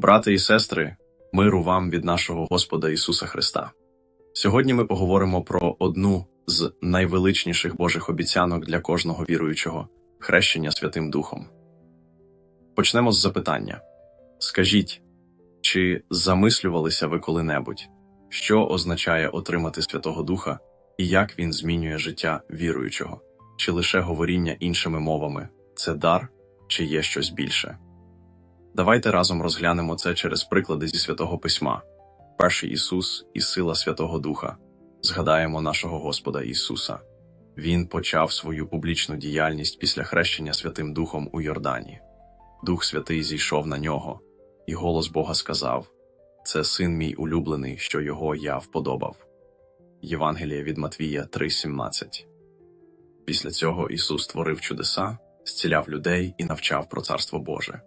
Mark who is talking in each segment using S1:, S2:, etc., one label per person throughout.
S1: Брати і сестри, миру вам від нашого Господа Ісуса Христа. Сьогодні ми поговоримо про одну з найвеличніших Божих обіцянок для кожного віруючого хрещення Святим Духом. Почнемо з запитання: Скажіть, чи замислювалися ви коли-небудь, що означає отримати Святого Духа і як він змінює життя віруючого? Чи лише говоріння іншими мовами це дар, чи є щось більше? Давайте разом розглянемо це через приклади зі святого письма. Перший Ісус і сила Святого Духа. Згадаємо нашого Господа Ісуса. Він почав свою публічну діяльність після хрещення Святим Духом у Йордані. Дух Святий зійшов на нього, і голос Бога сказав: Це син мій улюблений, що його я вподобав. Євангеліє від Матвія 3:17. Після цього Ісус творив чудеса, зціляв людей і навчав про Царство Боже.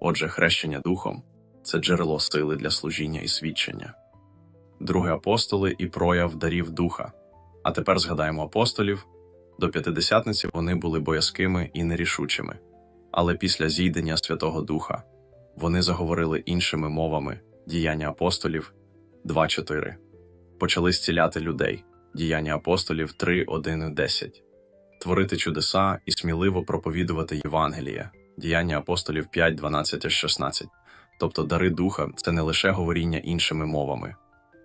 S1: Отже, хрещення Духом це джерело сили для служіння і свідчення. Друге апостоли і прояв дарів Духа. А тепер згадаємо апостолів. До п'ятидесятниці вони були боязкими і нерішучими, але після зійдення Святого Духа вони заговорили іншими мовами діяння апостолів 2.4. Почали зціляти людей діяння апостолів 3.1 10. Творити чудеса і сміливо проповідувати Євангеліє діяння апостолів 5, 12 16. Тобто дари духа це не лише говоріння іншими мовами.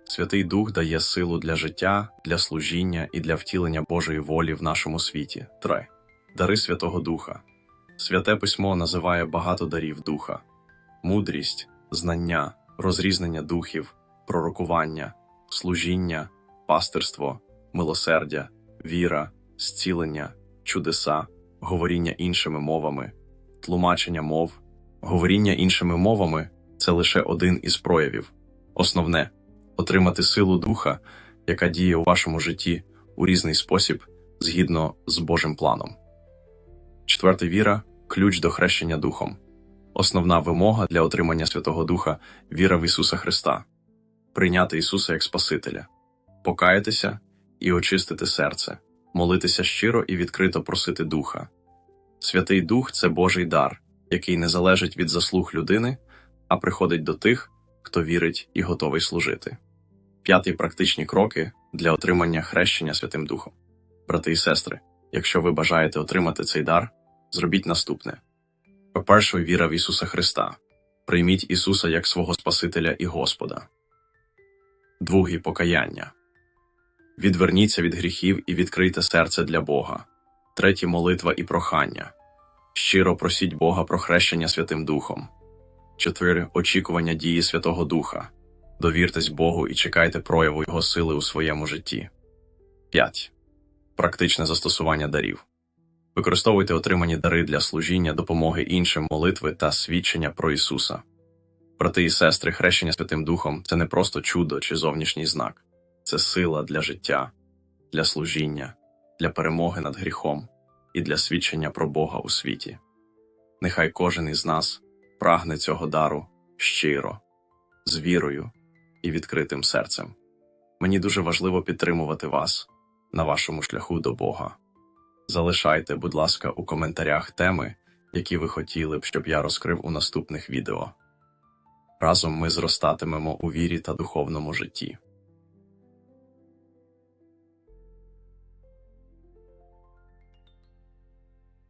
S1: Святий Дух дає силу для життя, для служіння і для втілення Божої волі в нашому світі. 3. Дари Святого Духа. Святе письмо називає багато дарів духа: мудрість, знання, розрізнення духів, пророкування, служіння, пастирство, милосердя, віра, зцілення, чудеса, говоріння іншими мовами, тлумачення мов. Говоріння іншими мовами це лише один із проявів. Основне отримати силу духа, яка діє у вашому житті у різний спосіб згідно з Божим планом. Четверта віра ключ до хрещення духом. Основна вимога для отримання Святого Духа віра в Ісуса Христа, прийняти Ісуса як Спасителя, покаятися і очистити серце, молитися щиро і відкрито просити Духа. Святий Дух це Божий дар, який не залежить від заслуг людини, а приходить до тих, хто вірить і готовий служити. П'ятий практичні кроки для отримання хрещення Святим Духом. Брати і сестри, якщо ви бажаєте отримати цей дар, зробіть наступне: по-перше, віра в Ісуса Христа. Прийміть Ісуса як свого Спасителя і Господа. Друге покаяння. Відверніться від гріхів і відкрийте серце для Бога. Третє молитва і прохання. Щиро просіть Бога про хрещення Святим Духом. 4. Очікування дії Святого Духа. Довіртесь Богу і чекайте прояву Його сили у своєму житті. 5. Практичне застосування дарів. Використовуйте отримані дари для служіння, допомоги іншим молитви та свідчення про Ісуса. Брати і сестри, хрещення Святим Духом це не просто чудо чи зовнішній знак, це сила для життя, для служіння, для перемоги над гріхом і для свідчення про Бога у світі. Нехай кожен із нас прагне цього дару щиро, з вірою і відкритим серцем. Мені дуже важливо підтримувати вас на вашому шляху до Бога. Залишайте, будь ласка, у коментарях теми, які ви хотіли б, щоб я розкрив у наступних відео. Разом ми зростатимемо у вірі та духовному житті.